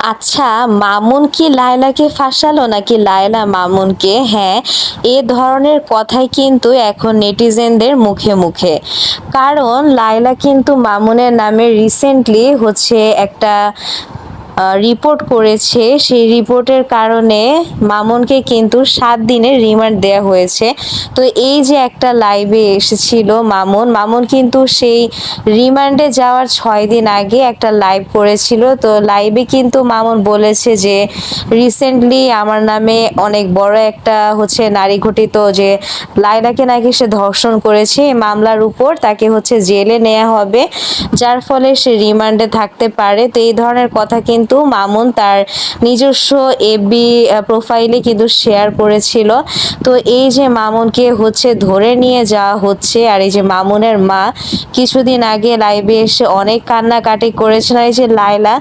আচ্ছা মামুন কি লায়লাকে ফাঁসালো নাকি লায়লা মামুনকে? হ্যাঁ এ ধরনের কথাই কিন্তু এখন নেটিজেনদের মুখে মুখে। কারণ, লায়লা কিন্তু মামুনের নামে রিসেন্টলি হচ্ছে একটা রিপোর্ট করেছে। সেই রিপোর্টের কারণে মামুনকে কিন্তু সাত দিনের রিমান্ড দেওয়া হয়েছে। তো এই যে একটা লাইভে এসেছিল মামুন মামুন কিন্তু সেই রিমান্ডে যাওয়ার ছয় দিন আগে একটা লাইভ করেছিল। তো লাইভে কিন্তু মামুন বলেছে যে রিসেন্টলি আমার নামে অনেক বড় একটা হচ্ছে নারী ঘটিত যে লাইলাকে নাকি সে ধর্ষণ করেছে মামলার উপর তাকে হচ্ছে জেলে নেওয়া হবে। যার ফলে সে রিমান্ডে থাকতে পারে। তো এই ধরনের কথা কিন্তু মামুন তার নিজস্ব এফবি প্রোফাইলে কিন্তু শেয়ার করেছিল। তো এই যে মামুনকে হচ্ছে ধরে নিয়ে যাওয়া হচ্ছে, আর এই যে মামুনের মা কিছুদিন আগে লাইভে এসে অনেক কান্নাকাটি করেছেন এই যে লাইলা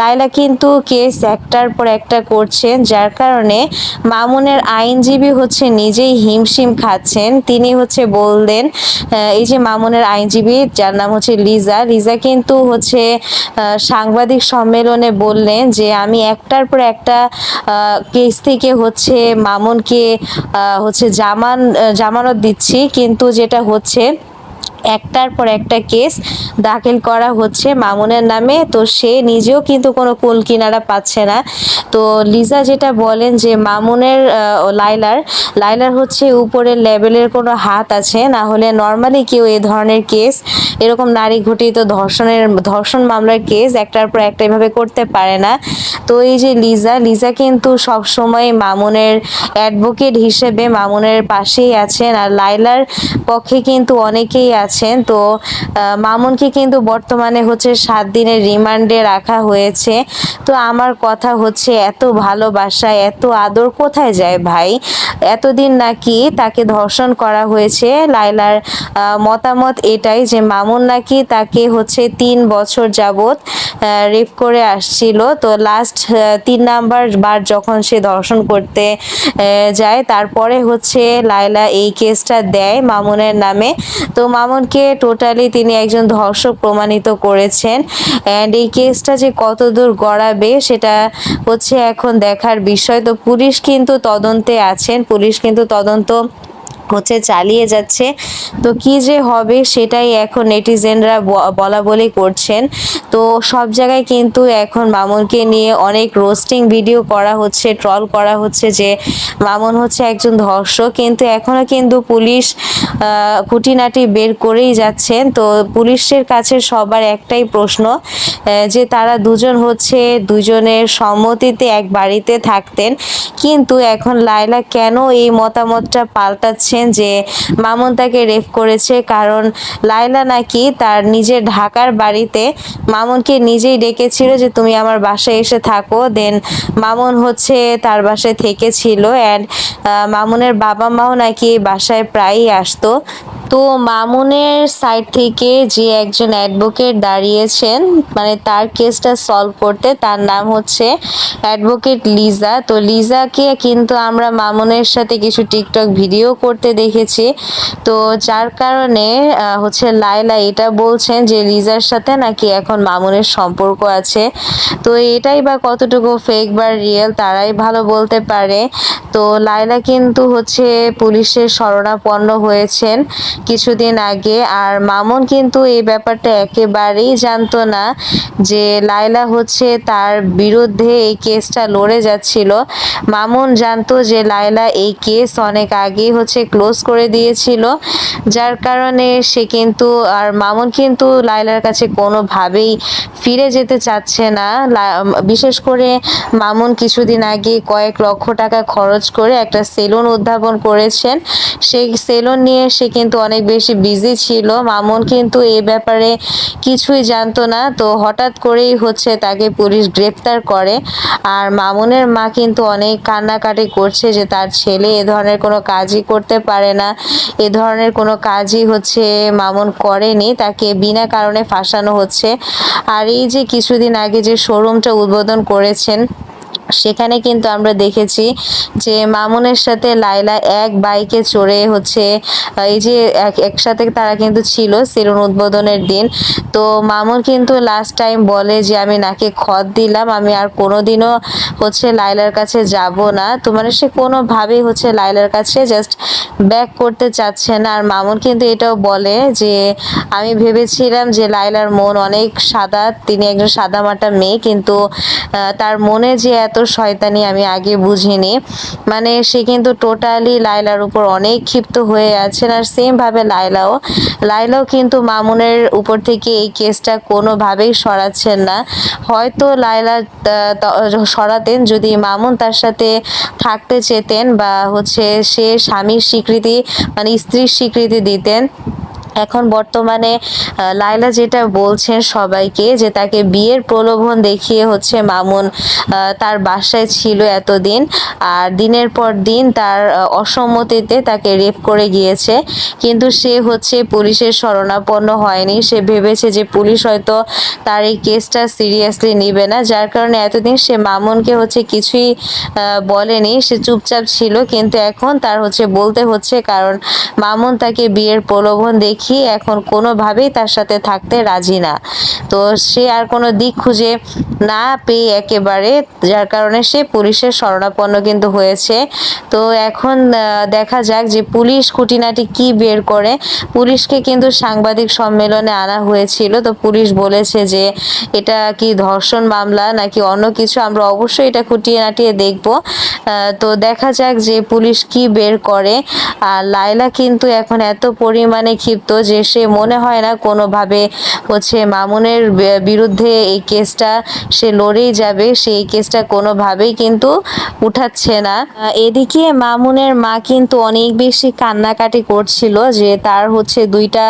লাইলা কিন্তু কেস একটার পর একটা করছেন যার কারণে মামুনের আইনজীবী হচ্ছে নিজেই হিমশিম খাচ্ছেন। তিনি হচ্ছে বললেন এই যে মামুনের আইনজীবী, যার নাম হচ্ছে লিজা লিজা কিন্তু হচ্ছে সাংবাদিক সম্মেলনে বললেন যে আমি একটার পর একটা কেস থেকে হচ্ছে মামুনকে হচ্ছে জামান জামানত দিচ্ছি। কিন্তু যেটা হচ্ছে একটার পর একটা কেস দাখিল করা হচ্ছে মামুনের নামে। তো সে নিজেও কিন্তু কোনো কুল কিনারা পাচ্ছে না। তো লিজা যেটা বলেন যে মামুনের লাইলার লাইলার হচ্ছে উপরের লেভেলের কোনো হাত আছে, না হলে নর্মালি কেউ এ ধরনের কেস, এরকম নারী ঘটিত ধর্ষণের, ধর্ষণ মামলার কেস একটার পর একটা এভাবে করতে পারে না। তো এই যে লিজা লিজা কিন্তু সব সময় মামুনের অ্যাডভোকেট হিসেবে মামুনের পাশেই আছেন, আর লাইলার পক্ষে কিন্তু অনেকেই আছেন। তো মামুনকে কিন্তু বর্তমানে হচ্ছে সাত দিনের রিমান্ডে রাখা হয়েছে। তো আমার কথা হচ্ছে, এত ভালোবাসা, এত আদর কোথায় যায় ভাই? এতদিন নাকি তাকে ধর্ষণ করা হয়েছে। লাইলার মতামত এটাই যে মামুন নাকি তাকে হচ্ছে তিন বছর যাবত রেপ করে আসছিল। তো লাস্ট তিন নাম্বার বার যখন সে ধর্ষণ করতে যায়, তারপরে হচ্ছে লাইলা এই কেসটা দেয় মামুনের নামে। তো মামুনকে টোটালি তিনি একজন ধর্ষক প্রমাণিত করেছেন। অ্যান্ড এই কেসটা যে কতদূর গড়াবে সেটা হচ্ছে এখন দেখার বিষয়। তো পুলিশ কিন্তু তদন্তে আছেন। পুলিশ কিন্তু তদন্ত হচ্ছে চালিয়ে যাচ্ছে। তো কি যে হবে সেটাই এখন নেটিজেনরা বলা বলি করছেন। তো সব জায়গায় কিন্তু এখন মামুনকে নিয়ে অনেক রোস্টিং ভিডিও করা হচ্ছে ট্রল করা হচ্ছে যে মামুন হচ্ছে একজন ধর্ষক। কিন্তু এখনও কিন্তু পুলিশ খুঁটিনাটি বের করেই যাচ্ছেন। তো পুলিশের কাছে সবার একটাই প্রশ্ন যে তারা দুজন হচ্ছে দুজনের সম্মতিতে এক বাড়িতে থাকতেন। কিন্তু এখন লায়লা কেন এই মতামতটা পাল্টাচ্ছেন যে মামুন তাকে রেপ করেছে কারণ লাইলা নাকি তার নিজের ঢাকার বাড়িতে মামুনকে নিজেই ডেকেছিল যে তুমি আমার বাসায় এসে থাকো। দেন মামুন হচ্ছে তার বাসায় থেকেছিল অ্যান্ড মামুনের বাবা মাও নাকি বাসায় প্রায়ই আসতো। তো মামুনের সাইড থেকে যে একজন অ্যাডভোকেট দাঁড়িয়েছেন মানে তার কেসটা সলভ করতে তার নাম হচ্ছে অ্যাডভোকেট লিজা। তো লিজাকে কিন্তু আমরা মামুনের সাথে কিছু টিকটক ভিডিও করতে দেখেছি। তো যার কারণে হচ্ছে লাইলা এটা বলছেন যে লিজার সাথে নাকি এখন মামুনের সম্পর্ক আছে। তো এটাই বা কতটুকু ফেক বা রিয়েল তারাই ভালো বলতে পারে। তো লাইলা কিন্তু হচ্ছে পুলিশের শরণাপন্ন হয়েছেন। কিছুদিন আগে। আর মামুন কিন্তু এই ব্যাপারটা একেবারেই জানতো না যে লাইলা হচ্ছে তার বিরুদ্ধে এই কেসটা লড়ে যাচ্ছিল। মামুন জানতো যে লাইলা এই কেস অনেক আগেই হচ্ছে ক্লোজ করে দিয়েছিল। যার কারণে সে কিন্তু আর মামুন কিন্তু লাইলার কাছে কোনোভাবেই ফিরে যেতে চাচ্ছে না। বিশেষ করে মামুন কিছুদিন আগে কয়েক লক্ষ টাকা খরচ করে একটা সেলুন উদ্ভাবন করেছেন। সেই সেলুন নিয়ে সে কিন্তু অনেক বেশি বিজি ছিল। মামুন কিন্তু এই ব্যাপারে কিছুই জানতো না। তো হঠাৎ করেই হচ্ছে তাকে পুলিশ গ্রেপ্তার করে। আর মামুনের মা কিন্তু অনেক কান্নাকাটি করছে যে তার ছেলে এ ধরনের কোনো কাজই করতে পারে না। এ ধরনের কোনো কাজই হচ্ছে মামুন করেনি। তাকে বিনা কারণে ফাঁসানো হচ্ছে। আর এই যে কিছুদিন আগে যে শোরুমটা উদ্বোধন করেছেন সেখানে কিন্তু আমরা দেখেছি যে মামুনের সাথে লাইলা এক বাইকে চড়ে হচ্ছে এই যে এক, একসাথে তারা কিন্তু ছিল সেলুন উদ্বোধনের দিন। তো মামুন কিন্তু লাস্ট টাইম বলে যে, আমি নাকে খত দিলাম, আমি আর কোনোদিনও হচ্ছে লাইলার কাছে যাব না। তো মানে সে কোনোভাবেই হচ্ছে লাইলার কাছে জাস্ট ব্যাক করতে চাচ্ছে না। আর মামুন কিন্তু এটাও বলে যে, আমি ভেবেছিলাম যে লাইলার মন অনেক সাদা, তিনি একজন সাদামাটা মেয়ে, কিন্তু তার মনে যে এত শয়তানি আমি আগে বুঝিনি। মানে সে কিন্তু টোটালি লাইলার উপর অনেক ক্ষিপ্ত হয়ে আছেন আর সেমভাবে লাইলাও লাইলাও কিন্তু মামুনের উপর থেকে এই কেসটা কোনোভাবেই সরাচ্ছেন না। হয়তো লাইলা সরাতেন যদি মামুন তার সাথে থাকতে চেতেন বা হচ্ছে সে স্বামীর স্বীকৃতি মানে স্ত্রীর স্বীকৃতি দিতেন। এখন বর্তমানে লাইলা যেটা বলছেন সবাইকে যে তাকে বিয়ের প্রলোভন দেখিয়ে হচ্ছে মামুন তার বাসায় ছিল এতদিন আর দিনের পর দিন তার অসম্মতিতে তাকে রেপ করে গিয়েছে। কিন্তু সে হচ্ছে পুলিশের শরণাপন্ন হয়নি। সে ভেবেছে যে পুলিশ হয়তো তার এই কেসটা সিরিয়াসলি নিবে না। যার কারণে এতদিন সে মামুনকে হচ্ছে কিছুই বলেনি। সে চুপচাপ ছিল। কিন্তু এখন তার হচ্ছে বলতে হচ্ছে, কারণ মামুন তাকে বিয়ের প্রলোভন দেখিয়ে এখন কোনোভাবেই তার সাথে থাকতে রাজি না। তো সে আর কোনো দিক খুঁজে না পেয়ে একেবারে, যার কারণে সে পুলিশের শরণাপন্ন কিন্তু হয়েছে। তো এখন দেখা যাক যে পুলিশ খুঁটিনাটি কি বের করে। পুলিশকে কিন্তু সাংবাদিক সম্মেলনে আনা হয়েছিল। তো পুলিশ বলেছে যে, এটা কি ধর্ষণ মামলা নাকি অন্য কিছু? আমরা অবশ্যই এটা খুঁটিয়ে নাটিয়ে দেখব। তো দেখা যাক যে পুলিশ কি বের করে। আর লাইলা কিন্তু এখন এত পরিমাণে ক্ষিপ্ত যে সে মনে হয় না কোনোভাবে হচ্ছে মামুনের বিরুদ্ধে এই কেসটা সে লড়েই যাবে সেই কেসটা কোনোভাবেই কিন্তু উঠাচ্ছে না। এদিকে মামুনের মা কিন্তু অনেক বেশি কান্নাকাটি করছিল যে তার হচ্ছে দুইটা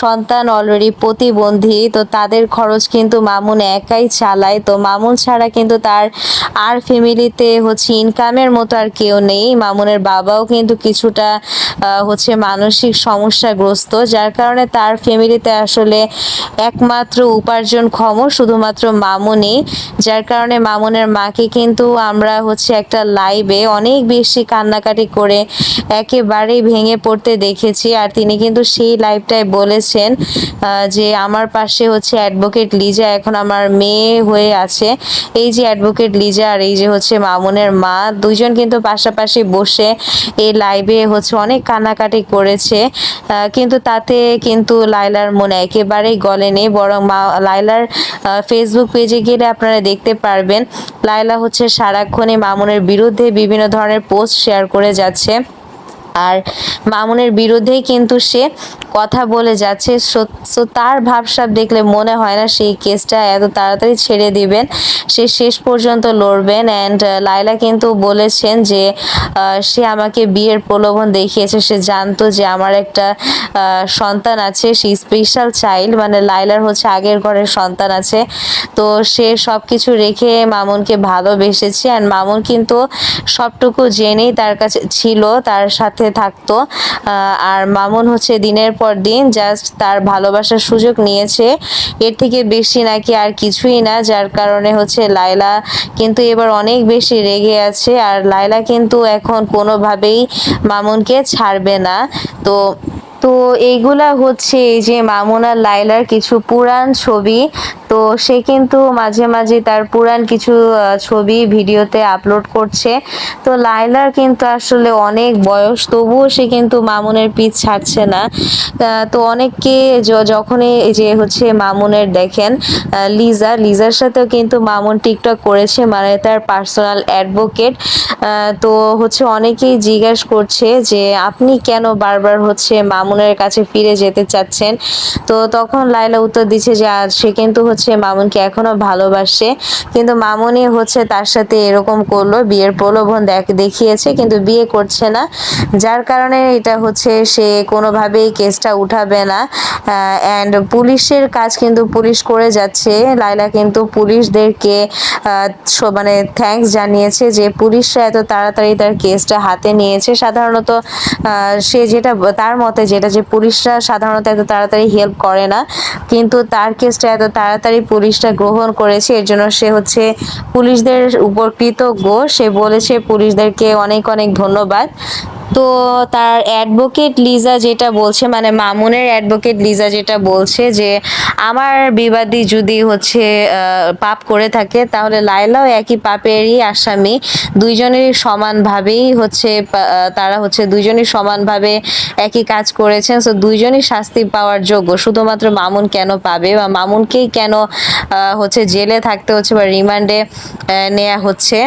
সন্তান অলরেডি প্রতিবন্ধী, তো তাদের খরচ কিন্তু মামুন একাই চালায়। তো মামুন ছাড়া কিন্তু তার আর ফ্যামিলিতে হচ্ছে ইনকামের মতো আর কেউ নেই। মামুনের বাবাও কিন্তু কিছুটা হচ্ছে মানসিক সমস্যাগ্রস্ত যার কারণে তার ফ্যামিলিতে আসলে একমাত্র উপার্জনক্ষম শুধুমাত্র মামুনি যার কারণে মামুনের মাকে কিন্তু আমরা হচ্ছে একটা লাইভে অনেক বেশি কান্নাকাটি করে একেবারেই ভেঙে পড়তে দেখেছি। আর তিনি কিন্তু সেই লাইভটায় বলেছেন যে আমার পাশে হচ্ছে অ্যাডভোকেট লিজা এখন আমার মেয়ে হয়ে আছে। এই যে অ্যাডভোকেট লিজা আর এই যে হচ্ছে মামুনের মা, দুইজন কিন্তু পাশাপাশি বসে এই লাইভে হচ্ছে অনেক কান্নাকাটি করেছে। কিন্তু তাতে কিন্তু লাইলার মনে একেবারেই গলেনি বরং মা লাইলার ফেসবুক পেজে গেলে আপনারা দেখতে পারবেন। লাইলা হচ্ছে সারাক্ষণে মামুনের বিরুদ্ধে বিভিন্ন ধরনের পোস্ট শেয়ার করে যাচ্ছে। আর মামুনের বিরুদ্ধেই কিন্তু সে কথা বলে যাচ্ছে। সো তার ভাবসাব দেখলে মনে হয় না সেই কেসটা এত তাড়াতাড়ি ছেড়ে দিবেন। সে শেষ পর্যন্ত লড়বেন অ্যান্ড লাইলা কিন্তু বলেছেন যে সে আমাকে বিয়ের প্রলোভন দেখিয়েছে। সে জানতো যে আমার একটা সন্তান আছে, সে স্পেশাল চাইল্ড মানে লাইলার হচ্ছে আগের ঘরের সন্তান আছে। তো সে সব কিছু রেখে মামুনকে ভালোবেসেছে অ্যান্ড মামুন কিন্তু সবটুকু জেনেই তার কাছে ছিল। তার সাথে থাকতো। আর মামুন হচ্ছে দিনের পর দিন জাস্ট তার ভালোবাসার সুযোগ নিয়েছে। এর থেকে বেশি নাকি আর কিছুই না, যার কারণে হচ্ছে লাইলা কিন্তু এবার অনেক বেশি রেগে আছে। আর লাইলা কিন্তু এখন কোনোভাবেই মামুনকে ছাড়বে না। তো তো এইগুলা হচ্ছে এই যে মামুনা লাইলার কিছু পুরান ছবি। তো সে কিন্তু মাঝে মাঝে তার পুরান কিছু ছবি ভিডিওতে আপলোড করছে। তো লাইলার কিন্তু আসলে অনেক বয়স, তবুও সে কিন্তু মামুনের পিছ ছাড়ছে না। তো অনেককে যখনই এই যে হচ্ছে মামুনের দেখেন লিজা, লিজার সাথেও কিন্তু মামুন টিকটক করেছে মানে তার পার্সোনাল অ্যাডভোকেট তো হচ্ছে অনেকেই জিজ্ঞাসা করছে যে, আপনি কেন বারবার হচ্ছে মামুনের কাছে ফিরে যেতে চাচ্ছেন। তো তখন লাইলা উত্তর দিচ্ছে যে আজ সে কিন্তু হচ্ছে মামুনকে এখনও ভালোবাসে। কিন্তু মামুনই হচ্ছে তার সাথে এরকম করল, বিয়ের প্রলোভন দেখ- দেখিয়েছে, কিন্তু বিয়ে করছে না। যার কারণে এটা হচ্ছে সে কোনোভাবেই কেসটা উঠাবে না। অ্যান্ড পুলিশের কাজ কিন্তু পুলিশ করে যাচ্ছে। লাইলা কিন্তু পুলিশদেরকে মানে থ্যাঙ্কস জানিয়েছে যে, পুলিশরা এত তাড়াতাড়ি তার কেসটা হাতে নিয়েছে। সাধারণত সে যেটা, তার মতে যেটা যেটা যে পুলিশরা সাধারণত এত তাড়াতাড়ি হেল্প করে না, কিন্তু তার কেসটা এত তাড়াতাড়ি পুলিশটা গ্রহণ করেছে, এর জন্য সে হচ্ছে পুলিশদের উপর কৃতজ্ঞ সে বলেছে পুলিশদেরকে অনেক অনেক ধন্যবাদ। তো তার অ্যাডভোকেট লিজা যেটা বলছে মানে মামুনের অ্যাডভোকেট লিজা যেটা বলছে যে, আমার বিবাদী যদি হচ্ছে পাপ করে থাকে, তাহলে লায়লাও একই পাপেরই আসামি। দুইজনেরই সমানভাবেই হচ্ছে তারা হচ্ছে দুইজনই সমানভাবে একই কাজ করেছেন। সো দুইজনই শাস্তি পাওয়ার যোগ্য। শুধুমাত্র মামুন কেন পাবে বা মামুনকেই কেন হচ্ছে জেলে থাকতে হচ্ছে বা রিমান্ডে নেওয়া হচ্ছে?